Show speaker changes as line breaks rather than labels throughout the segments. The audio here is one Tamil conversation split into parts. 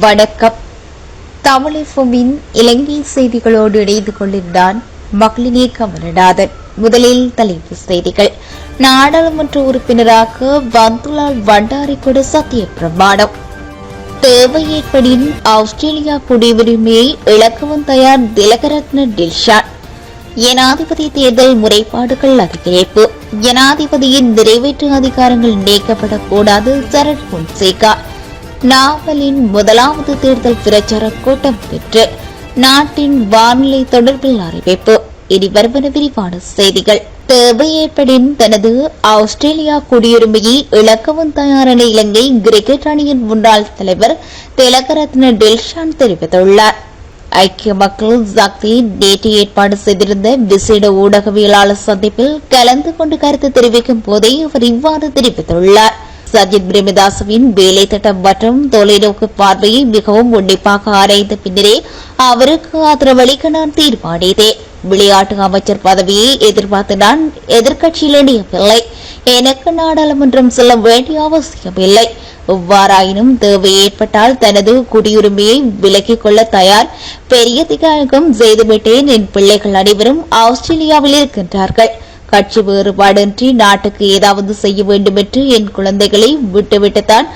வணக்கம். தமிழகமின் இலங்கை செய்திகளோடு இணைந்து கொண்டிருந்தான் மகளினே கமலநாதன். முதலில் தலைப்பு செய்திகள். நாடாளுமன்ற உறுப்பினராக பந்துலால் வண்டாரிக்கொடு சத்திய பிரமாணம் தேவை ஏற்படின் ஆஸ்திரேலியா குடியுரிமையை இழக்கவும் தயார் திலகரத்ன டில்ஷான். ஜனாதிபதி தேர்தல் முறைப்பாடுகள் அதிகரிப்பு. ஜனாதிபதியின் நிறைவேற்று அதிகாரங்கள் நீக்கப்படக்கூடாது சரண் பொன்சேகா. நாவலின் முதலாவது தேர்தல் பிரச்சார கூட்டம் பெற்று நாட்டின் வானிலை தொடர்பில் அறிவிப்பு. இனி வருவன விரிவான செய்திகள். தேவை ஏற்படின் தனது ஆஸ்திரேலியா குடியுரிமையை இழக்கவும் தயாரான இலங்கை கிரிக்கெட் அணியின் முன்னாள் தலைவர் திலகரத்ன டில்ஷான் தெரிவித்துள்ளார். ஐக்கிய மக்கள் சக்தி நேற்று ஏற்பாடு செய்திருந்த விசேட ஊடகவியலாளர் சந்திப்பில் கலந்து கொண்டு கருத்து தெரிவிக்கும் போதே அவர் இவ்வாறு தெரிவித்துள்ளார். சஜித் பிரேமதாசுவின் வேலை திட்டம் மற்றும் தொலைநோக்கு பார்வையை மிகவும் உன்னிப்பாக ஆராய்ந்த பின்னரே அவருக்கு ஆதரவளிக்க நான் தீர்மானித்தேன். விளையாட்டு அமைச்சர் பதவியை எதிர்பார்த்து நான் எதிர்க்கட்சியில் இணையவில்லை. எனக்கு நாடாளுமன்றம் செல்ல வேண்டிய அவசியமில்லை. எவ்வாறாயினும் தேவை ஏற்பட்டால் தனது குடியுரிமையை விலக்கிக் கொள்ள தயார். பெரிய திகாகம் செய்துவிட்டேன். என் பிள்ளைகள் அனைவரும் ஆஸ்திரேலியாவில் இருக்கின்றார்கள். கட்சி வேறுபாடின்றி நாட்டுக்கு ஏதாவது செய்ய வேண்டும் என்று என் குழந்தைகளை விட்டுவிட்டுத்தான்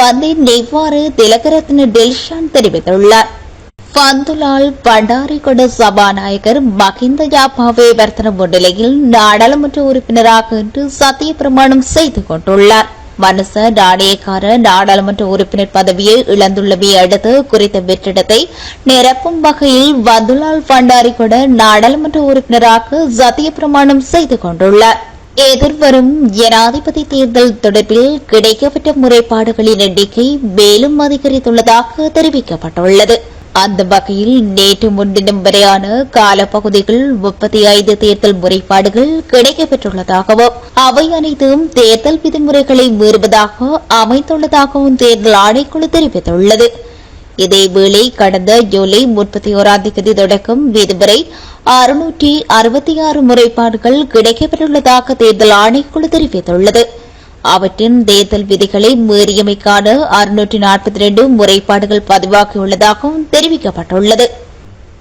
வந்தேன் இவ்வாறு திலகரத்ன டெல்ஷான் தெரிவித்துள்ளார். பந்துலால் பண்டாரிகொட சபாநாயகர் மகிந்த யாப்பாவே வர்த்தன முன்னிலையில் நாடாளுமன்ற உறுப்பினராக இன்று சத்திய பிரமாணம் செய்து கொண்டுள்ளார். மனச நாணயக்கார நாடாளுமன்ற உறுப்பினர் பதவியை இழந்துள்ளதை அடுத்து குறித்த வெற்றிடத்தை நிரப்பும் வகையில் பந்துலால் பண்டாரிகொட நாடாளுமன்ற உறுப்பினராக சத்திய பிரமாணம் செய்து கொண்டுள்ளார். எதிர்வரும் ஜனாதிபதி தேர்தல் தொடர்பில் கிடைக்கப்பட்ட முறைப்பாடுகளின் எண்ணிக்கை மேலும் அதிகரித்துள்ளதாக தெரிவிக்கப்பட்டுள்ளது. அந்த வகையில் நேற்று முன்தினம் வரையான காலப்பகுதியில் முப்பத்தி ஐந்து தேர்தல் முறைப்பாடுகள் கிடைக்கப்பெற்றுள்ளதாகவும் அவை அனைத்தும் தேர்தல் விதிமுறைகளை மீறுவதாக அமைந்துள்ளதாகவும் தேர்தல் ஆணைக்குழு தெரிவித்துள்ளது. இதேவேளை கடந்த ஜூலை முப்பத்தி ஓராம் தேதி தொடக்கம் இதுவரை அறுநூற்றி அறுபத்தி ஆறு முறைப்பாடுகள் கிடைக்கப்பெற்றுள்ளதாக தேர்தல் ஆணைக்குழு தெரிவித்துள்ளது. அவற்றின் தேர்தல் விதிகளை மீறியமைக்கான அறுநூற்றி நாற்பத்தி ரெண்டு முறைப்பாடுகள் பதிவாகியுள்ளதாகவும் தெரிவிக்கப்பட்டுள்ளது.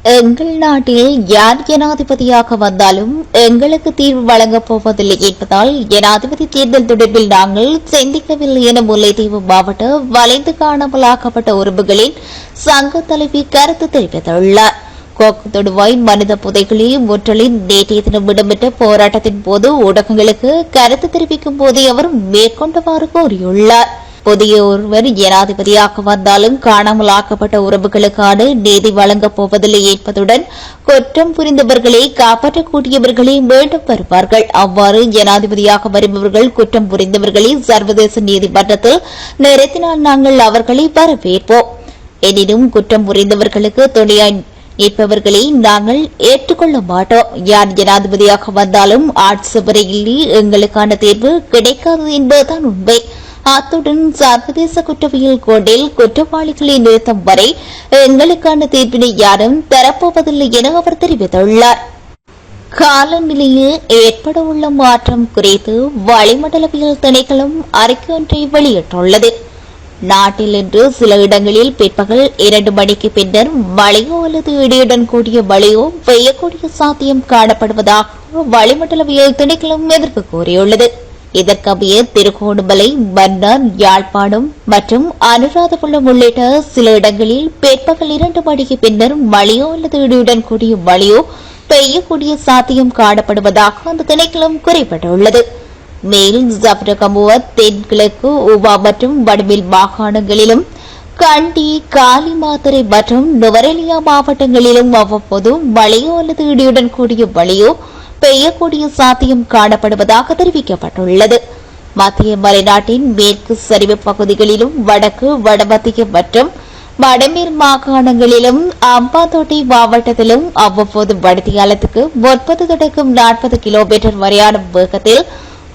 எங்கள் நாட்டில் யார் ஜனாதிபதியாக வந்தாலும் எங்களுக்கு தீர்வு வழங்கப் போவதில்லை என்பதால் ஜனாதிபதி தேர்தல் தொடர்பில் நாங்கள் சிந்திக்கவில்லை என முல்லைத்தீவு மாவட்ட வளைந்து காணாமலாக்கப்பட்ட உறுப்புகளின் சங்க தலைவி கருத்து தெரிவித்துள்ளார். கோக்கு தொடுவாய் மனித புதைகளே முற்றலின் நேற்றைய தினம் இடம்பெற்ற போராட்டத்தின் போது ஊடகங்களுக்கு கருத்து தெரிவிக்கும் போதே அவர் மேற்கொண்டவாறு கூறியுள்ளார். புதிய ஒருவர் ஜனாதிபதியாக வந்தாலும் காணாமல் ஆக்கப்பட்ட உறவுகளுக்கான நீதி வழங்கப் போவதில்லை என்பதுடன் குற்றம் புரிந்தவர்களை காப்பாற்றக்கூடியவர்களே மீண்டும் வருவார்கள். அவ்வாறு ஜனாதிபதியாக வருபவர்கள் குற்றம் புரிந்தவர்களை சர்வதேச நீதிமன்றத்தில் நிறுத்தினால் நாங்கள் அவர்களை வரவேற்போம். எனினும் குற்றம் புரிந்தவர்களுக்கு துணையாய் இப்பவர்களை நாங்கள் ஏற்றுக்கொள்ள மாட்டோம். யார் ஜனாதிபதியாக வந்தாலும் ஆட்சி வரையில் எங்களுக்கான தேர்வு கிடைக்காது என்பதுதான் உண்மை. அத்துடன் சர்வதேச குற்றவியல் கோட்டில் குற்றவாளிகளை நிறுத்தும் வரை எங்களுக்கான தீர்ப்பினை யாரும் தரப்போவதில்லை என அவர் தெரிவித்துள்ளார். காலநிலையில் ஏற்பட உள்ள மாற்றம் குறித்து வளிமண்டலவியல் திணைக்களம் அறிக்கை ஒன்றை வெளியிட்டுள்ளது. நாட்டில் இன்று சில இடங்களில் பிற்பகல் இரண்டு மணிக்கு பின்னர் மழையோ அல்லது இடியுடன் கூடிய மழையோ பெய்யக்கூடிய சாத்தியம் காணப்படுவதாக வளிமண்டலவியல் திணைக்களம் எதிர்ப்பு கூறியுள்ளது. இதற்கமைய திருகோணமலை மன்னார் யாழ்ப்பாணம் மற்றும் அனுராதபுரம் உள்ளிட்ட சில இடங்களில் பிற்பகல் இரண்டு மணிக்கு பின்னர் மழையோ அல்லது இடியுடன் கூடிய மழையோ பெய்யக்கூடிய சாத்தியம் காணப்படுவதாக அந்த திணைக்களம் குறிப்பிட்டுள்ளது. மேலும் ஜப்ரகமுவ தென்கிழக்கு உபா மற்றும் வடமில் மாகாணங்களிலும் கண்டி காலிமாத்தரை மற்றும் நுவரெலியா மாவட்டங்களிலும் அவ்வப்போது மழையோ அல்லது இடியுடன் கூடிய மழையோ பெய்யக்கூடிய சாத்தியம் காணப்படுவதாக தெரிவிக்கப்பட்டுள்ளது. மத்திய மலைநாட்டின் மேற்கு சரிவு பகுதிகளிலும் வடக்கு வடமத்திய மற்றும் வடமேல் மாகாணங்களிலும் அம்பாத்தோட்டை மாவட்டத்திலும் அவ்வப்போது வடதியாலத்துக்கு முப்பது தொடக்கம் நாற்பது கிலோமீட்டர் வரையான வேகத்தில்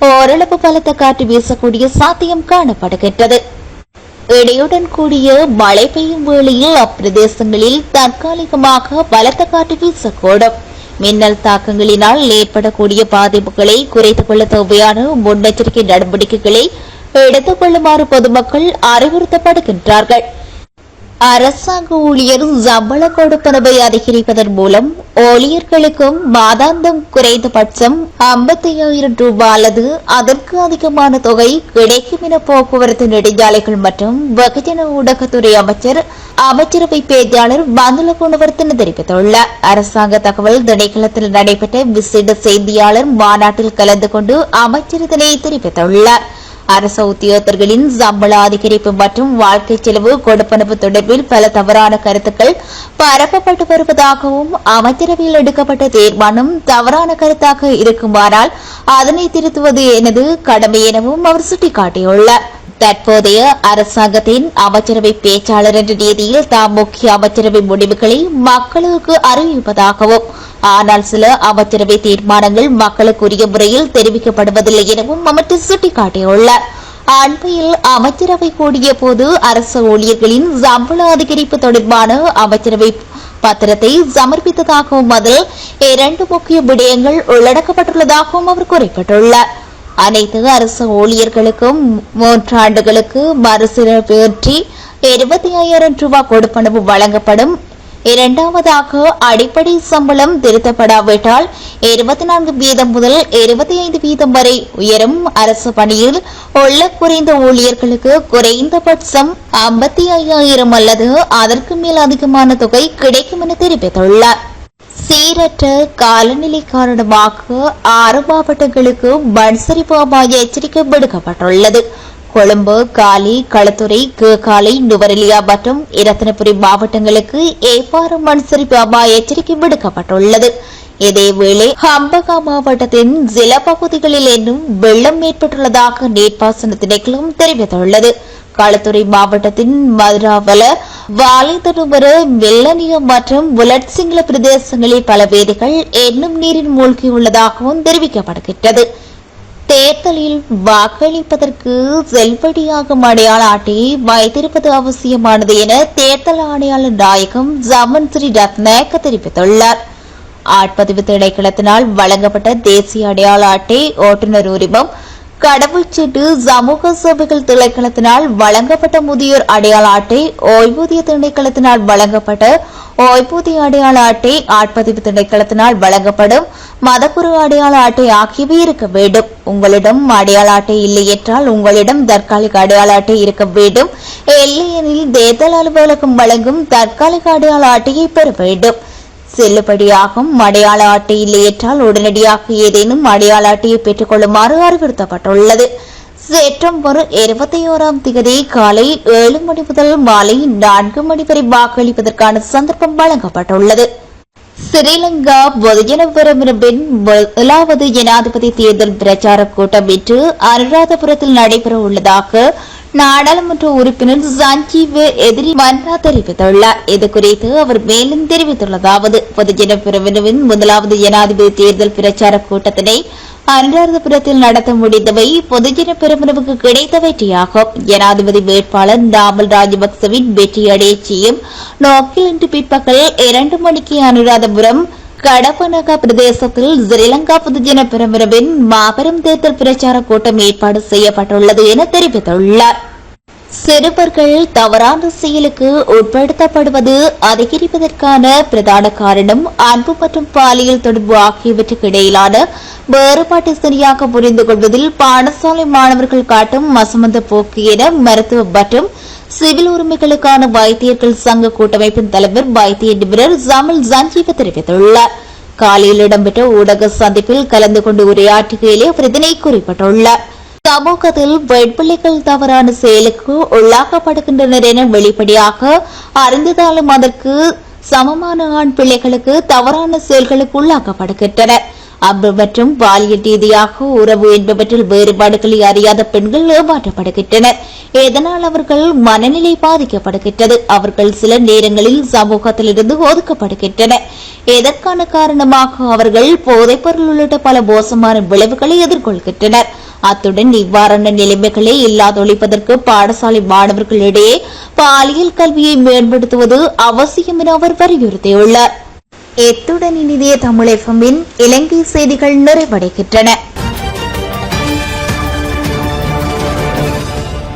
ஓரளவு பலத்த காற்று வீசக்கூடிய சாத்தியம் காணப்படுகின்றது. இடையுடன் கூடிய மழை பெய்யும் வேளையில் அப்பிரதேசங்களில் தற்காலிகமாக பலத்த காற்று வீசக்கூடும். மின்னல் தாக்கங்களினால் ஏற்படக்கூடிய பாதிப்புகளை குறைத்துக் கொள்ள தேவையான முன்னெச்சரிக்கை நடவடிக்கைகளை எடுத்துக் கொள்ளுமாறு பொதுமக்கள் அறிவுறுத்தப்படுகின்றார்கள். அரசாங்க ஊழியர் சம்பள கொடுப்பனவை அதிகரிப்பதன் மூலம் ஊழியர்களுக்கும் மாதாந்தம் குறைந்தபட்சம் ஐம்பத்தி ஐயாயிரம் ரூபாய் அல்லது அதற்கு அதிகமான தொகை கிடைக்கும் என போக்குவரத்து நெடுஞ்சாலைகள் மற்றும் வெகுஜன ஊடகத்துறை அமைச்சர் அமைச்சரவை பேச்சாளர் பந்துல குணவர்த்தன தெரிவித்துள்ளார். அரசாங்க தகவல் திணைக்களத்தில் நடைபெற்ற விசேட செய்தியாளர் மாநாட்டில் கலந்து கொண்டு அமைச்சர் இதனை தெரிவித்துள்ளார். அரச உத்தியோகத்தர்களின் சம்பள அதிகரிப்பு மற்றும் வாழ்க்கை செலவு கொடுப்பனவு தொடர்பில் பல தவறான கருத்துக்கள் பரப்பப்பட்டு வருவதாகவும் அமைச்சரவையில் எடுக்கப்பட்ட தீர்மானம் தவறான கருத்தாக இருக்குமானால் அதனை திருத்துவது எனது கடமை எனவும் அவர் சுட்டிக்காட்டியுள்ளார். தற்போதைய அரசாங்கத்தின் அமைச்சரவை பேச்சாளர் என்ற ரீதியில் தாம் முக்கிய அமைச்சரவை முடிவுகளை மக்களுக்கு அறிவிப்பதாகவும் ஆனால் சில அமைச்சரவை தீர்மானங்கள் மக்களுக்குரிய முறையில் தெரிவிக்கப்படுவதில்லை எனவும் அமைச்சர் சுட்டிக்காட்டியுள்ளார். அண்மையில் அமைச்சரவை கூடிய போது அரசு ஊழியர்களின் சம்பள அதிகரிப்பு தொடர்பான அமைச்சரவை பத்திரத்தை சமர்ப்பித்ததாகவும் அதில் இரண்டு முக்கிய விடயங்கள் உள்ளடக்கப்பட்டுள்ளதாகவும் அவர் குறிப்பிட்டுள்ளார். அனைத்து அரசு ஊழியர்களுக்கும் மூன்றாண்டுகளுக்கு மறுசீரமைற்றி இருபத்தி ஐயாயிரம் ரூபாய் கொடுப்பனவு வழங்கப்படும். இரண்டாவதாக அடிப்படை சம்பளம் திருத்தப்படாவிட்டால் இருபத்தி நான்கு வீதம் முதல் இருபத்தி ஐந்து வீதம் வரை உயரும் அரசு பணியில் உள்ள குறைந்த ஊழியர்களுக்கு குறைந்தபட்சம் ஐம்பத்தி ஐயாயிரம் அல்லது அதற்கு மேல் அதிகமான தொகை கிடைக்கும் என தெரிவித்துள்ளார். சீரற்ற காலநிலை காரணமாக ஆறு மாவட்டங்களுக்கு மண்சரிப்பு அபாய எச்சரிக்கை விடுக்கப்பட்டுள்ளது. கொழும்பு காலி களத்துறை கேகாலை நுவரெலியா மற்றும் இரத்தினபுரி மாவட்டங்களுக்கு ஏப்பாறு மண்சரிப்பு அபாய எச்சரிக்கை விடுக்கப்பட்டுள்ளது? இதேவேளை ஹம்பகா மாவட்டத்தின் சில பகுதிகளில் இன்னும் வெள்ளம் ஏற்பட்டுள்ளதாக நீர்ப்பாசன திணைக்களம் தெரிவித்துள்ளது. களத்துறை மாவட்டத்தின் மதுராவல வாலிதனுவர வெள்ளனியம் மற்றும் புலட்சிங்கள பிரதேசங்களில் பல வீதிகள் இன்னும் நீரில் மூழ்கியுள்ளதாகவும் தெரிவிக்கப்படுகின்றது. தேர்தலில் வாக்களிப்பதற்கு செல்வடியாகும் அடையாள அட்டையை வைத்திருப்பது அவசியமானது என தேர்தல் ஆணையாளர் நாயகம் ஜமன் ஸ்ரீ ரத்நாயக்க தெரிவித்துள்ளார். ஆட்பதிவு திணைக்களத்தினால் வழங்கப்பட்ட தேசிய அடையாள அட்டை ஓட்டுநர் உரிமம் கடவுச்சீட்டு சமூக சேவைகள் திணைக்களத்தினால் வழங்கப்பட்ட முதியோர் அடையாள அட்டை ஓய்வூதிய திணைக்களத்தினால் வழங்கப்பட்ட ஓய்வூதிய அடையாள அட்டை ஆட்பதிவு திணைக்களத்தினால் வழங்கப்படும் மதகுரு அடையாள அட்டை ஆகியவை இருக்க வேண்டும். உங்களிடம் அடையாள அட்டை இல்லை என்றால் உங்களிடம் தற்காலிக அடையாள அட்டை இருக்க வேண்டும். இல்லையெனில் தேர்தல் அலுவலகம் வழங்கும் தற்காலிக அடையாள அட்டையை பெற வேண்டும். செல்லுபடியாகும். அடையாள அட்டை இல்லையென்றால் உடனடியாக ஏதேனும் அடையாள அட்டையை பெற்றுக் கொள்ளுமாறு அறிவுறுத்தப்பட்டுள்ளது. செப்டம்பர் இருபத்தி ஓராம் தேதி காலை ஏழு மணி முதல் மாலை நான்கு மணி வரை வாக்களிப்பதற்கான சந்தர்ப்பம் வழங்கப்பட்டுள்ளது. ஸ்ரீலங்கா பொதுஜன பெருமிரம்பின் முதலாவது ஜனாதிபதி தேர்தல் பிரச்சார கூட்டம் இன்று அனுராதபுரத்தில் நடைபெற உள்ளதாக நாடாளுமன்ற உறுப்பினர் சஞ்சீவ் எதிரி மன்றா தெரிவித்துள்ளார். இதுகுறித்து அவர் மேலும் தெரிவித்துள்ளதாவது பொதுஜன பிரிவினவின் முதலாவது ஜனாதிபதி தேர்தல் பிரச்சார கூட்டத்தினை அனுராதபுரத்தில் நடத்த முடிந்தவை பொதுஜன பெருமளவுக்கு கிடைத்த வெற்றியாகும் ஜனாதிபதி வேட்பாளர் தாமல் ராஜபக்சவின் வெற்றியடைய செய்யும் நோக்கில் இன்று பிற்பகல் இரண்டு மணிக்கு அனுராதபுரம் கடப்பனக பிரதேசத்தில் ஸ்ரீலங்கா பொதுஜன பெருமிரவின் மாபெரும் தேர்தல் பிரச்சார கூட்டம் ஏற்பாடு செய்யப்பட்டுள்ளது என தெரிவித்துள்ளார். சிறுவர்கள் தவறான செயலுக்கு உட்படுத்தப்படுவது அதிகரிப்பதற்கான பிரதான காரணம் அன்பு மற்றும் பாலியல் தொடர்பு ஆகியவற்றுக்கு இடையிலான வேறுபாட்டை சரியாக புரிந்து கொள்வதில் பாடசாலை மாணவர்கள் காட்டும் அசமந்த போக்கு என மருத்துவ மற்றும் சிவில் உரிமைகளுக்கான வைத்தியர்கள் சங்க கூட்டமைப்பின் தலைவர் வைத்திய நிபுணர் ஜமல் ஜஞ்சீவ தெரிவித்துள்ளார். காலையில் இடம்பெற்ற ஊடக சந்திப்பில் கலந்து கொண்டு உரையாற்றுகையிலே அவர் இதனை குறிப்பிட்டுள்ளார். சமூகத்தில் வெட்பிள்ளைகள் தவறான செயலுக்கு உள்ளாக்கப்படுகின்றனர் என வெளிப்படையாக அறிந்ததாலும் அதற்கு சமமான ஆண் பிள்ளைகளுக்கு தவறான செயல்களுக்கு உள்ளாக்கப்படுகின்றனர். அன்பு மற்றும் பாலியல் ரீதியாக உறவு என்பவற்றில் வேறுபாடுகளை அறியாத பெண்கள் ஏமாற்றப்படுகின்றனர். இதனால் அவர்கள் மனநிலை பாதிக்கப்படுகின்றது. அவர்கள் சில நேரங்களில் சமூகத்திலிருந்து ஒதுக்கப்படுகின்றனர். இதற்கான காரணமாக அவர்கள் போதைப்பொருள் உள்ளிட்ட பல மோசமான விளைவுகளை எதிர்கொள்கின்றனர். அத்துடன் இவ்வாறான நிலைமைகளை இல்லாதொழிப்பதற்கு பாடசாலை மாணவர்களிடையே பாலியல் கல்வியை மேம்படுத்துவது அவசியம் என அவர் வலியுறுத்தியுள்ளார். எத்துடன் இனிதே தமிழகமின் இலங்கை செய்திகள் நிறைவடைகின்றன.